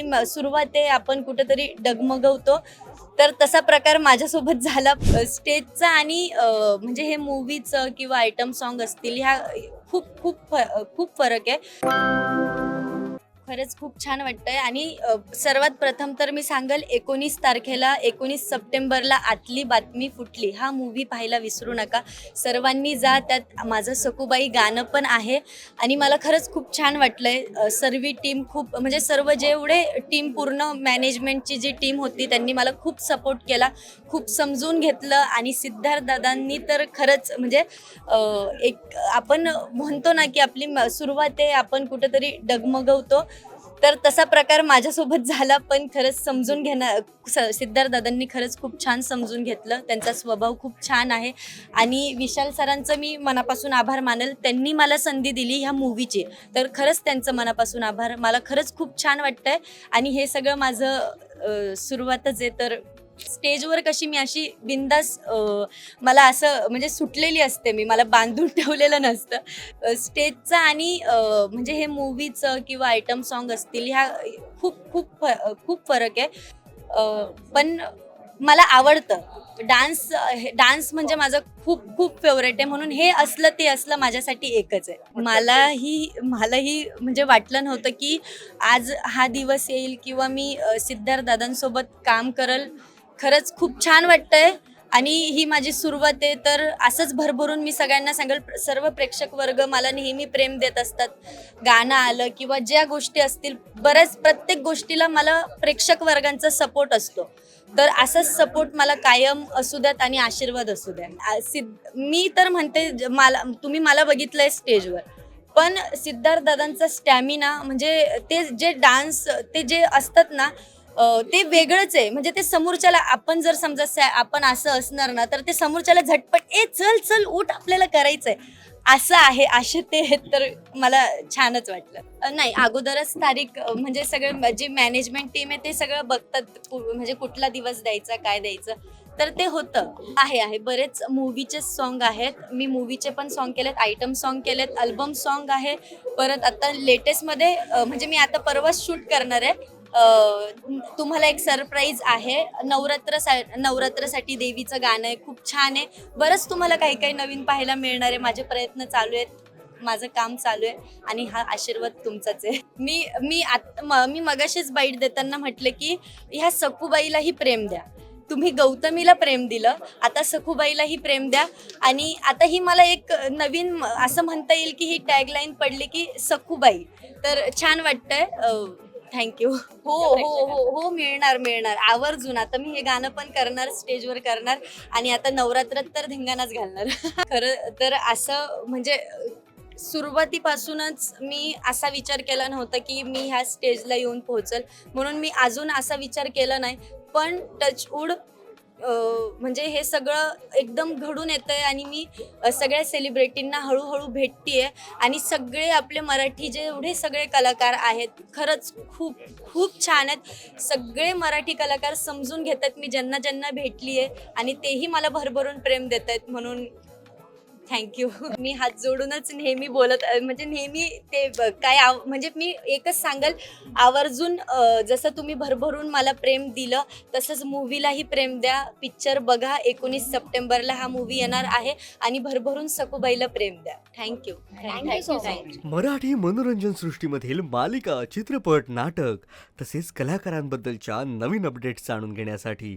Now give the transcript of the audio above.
आपली सुरुवात आहे आपण कुठेतरी डगमगवतो. तर तसा प्रकार माझ्यासोबत झाला. स्टेजचा आणि म्हणजे हे मूवीचं किंवा आयटम सॉन्ग असतील ह्या खूप खूप खूप फरक आहे. खरंच खूप छान वाटतंय. आणि सर्वात प्रथम तर मी सांगेल एकोणीस तारखेला एकोणीस सप्टेंबरला आतली बातमी फुटली. हा मूव्ही पाहायला विसरू नका. सर्वांनी जा त्यात माझं सकुबाई गाणं पण आहे. आणि मला खरंच खूप छान वाटलंय. अ, सर्व टीम खूप म्हणजे सर्व जेवढे टीम पूर्ण मॅनेजमेंटची जी टीम होती त्यांनी मला खूप सपोर्ट केला. खूप समजून घेतलं. आणि सिद्धार्थ दादांनी तर खरंच म्हणजे एक आपण म्हणतो ना की आपली म- सुरुवात आहे आपण कुठेतरी डगमगवतो. तर तसा प्रकार माझ्यासोबत झाला पण खरंच समजून घेणार स- सिद्धार्थ दादांनी खरंच खूप छान समजून घेतलं. त्यांचा स्वभाव खूप छान आहे. आणि विशाल सरांचं मी मनापासून आभार मानेल. त्यांनी मला संधी दिली ह्या मूवीची तर खरंच त्यांचं मनापासून आभार. मला खरंच खूप छान वाटतंय. आणि हे सगळं माझं सुरुवातच आहे. तर स्टेजवर कशी मी अशी बिंदास मला असं म्हणजे सुटलेली असते मी मला बांधून ठेवलेलं नसतं. स्टेजचा आणि म्हणजे हे मूवीचं किंवा आयटम सॉन्ग असतील ह्या खूप खूप खूप फरक आहे. पण मला आवडतं. डान्स डान्स म्हणजे माझं खूप खूप फेवरेट आहे म्हणून हे असलं ते असलं माझ्यासाठी एकच आहे. मलाही मलाही म्हणजे वाटलं नव्हतं की आज हा दिवस येईल किंवा मी सिद्धार्थ दादांसोबत काम करल खरंच खूप छान वाटतंय. आणि ही माझी सुरुवात आहे तर असंच भरभरून मी सगळ्यांना सांगेल सर्व प्रेक्षक वर्ग मला नेहमी प्रेम देत असतात. गाणं आलं किंवा ज्या गोष्टी असतील बऱ्याच प्रत्येक गोष्टीला मला प्रेक्षक वर्गांचा सपोर्ट असतो. तर असाच सपोर्ट मला कायम असू द्यात आणि आशीर्वाद असू द्या. सिद्ध मी तर म्हणते ज- मला तुम्ही मला बघितलंय स्टेजवर. पण सिद्धार्थ दादांचा स्टॅमिना म्हणजे ते जे डान्स ते जे असतात ना ते वेगळंच आहे. म्हणजे ते समोरच्याला आपण जर समजा आपण असं असणार ना तर ते समोरच्याला झटपट ए चल चल उठ आपल्याला करायचंय. असं आहे असे ते आहेत तर मला छानच वाटलं. नाही अगोदरच तारीख म्हणजे सगळं जे मॅनेजमेंट टीम आहे ते सगळं बघतात म्हणजे कुठला दिवस द्यायचा काय द्यायचं. तर ते होतं. आहे आहे. बरेच मूवीचे सॉन्ग आहेत. मी मूवीचे पण सॉन्ग केलेत आयटम सॉन्ग केलेत अल्बम सॉन्ग आहे. परत आता लेटेस्टमध्ये म्हणजे मी आता परवाच शूट करणार आहे. तुम्हाला एक सरप्राईज आहे. नवरात्र नवरात्रासाठी देवीचं गाणं आहे. खूप छान आहे. बरंच तुम्हाला काही काही नवीन पाहायला मिळणार आहे. माझे प्रयत्न चालू आहेत. माझं काम चालू आहे. आणि हा आशीर्वाद तुमचाच आहे. मी मी आत म- मी मगाशीच बाईट देताना म्हटलं की ह्या सखूबाईलाही प्रेम द्या. तुम्ही गौतमीला प्रेम दिलं. आता सखूबाईलाही प्रेम द्या. आणि आता ही मला एक नवीन असं म्हणता येईल की ही टॅगलाईन पडली की सखूबाई. तर छान वाटतंय. थँक्यू हो हो हो हो मिळणार मिळणार. आवर्जून. आता मी हे गाणं पण करणार स्टेजवर करणार आणि आता नवरात्रात तर धिंगाणाच घालणार. खरं तर असं म्हणजे सुरुवातीपासूनच मी असा विचार केला नव्हता की मी ह्या स्टेजला येऊन पोहोचल. म्हणून मी अजून असा विचार केला नाही. पण टचवूड म्हणजे हे सगळं एकदम घडून येतं आहे आणि मी सगळ्या सेलिब्रिटींना हळूहळू भेटतीये. आणि सगळे आपले मराठी जे एवढे सगळे कलाकार आहेत खरंच खूप खूप छान आहेत. सगळे मराठी कलाकार समजून घेतात मी ज्यांना ज्यांना भेटली आहे आणि तेही मला भरभरून प्रेम देत आहेत म्हणून थँक्यू मी हात जोडूनच नेहमी बोलत म्हणजे नेहमी ते काय आव म्हणजे मी एकच सांगल आवर्जून जसं तुम्ही भरभरून मला प्रेम दिलं तसंच मूवीलाही प्रेम द्या. पिक्चर बघा एकोणीस सप्टेंबरला हा मूवी येणार आहे आणि भरभरून सकुबाईला प्रेम द्या. Thank you Thank you so much. Marathi मनोरंजन सृष्टीमधील मालिका चित्रपट नाटक तसेच कलाकारांबद्दलच्या नवीन अपडेट्स जाणून घेण्यासाठी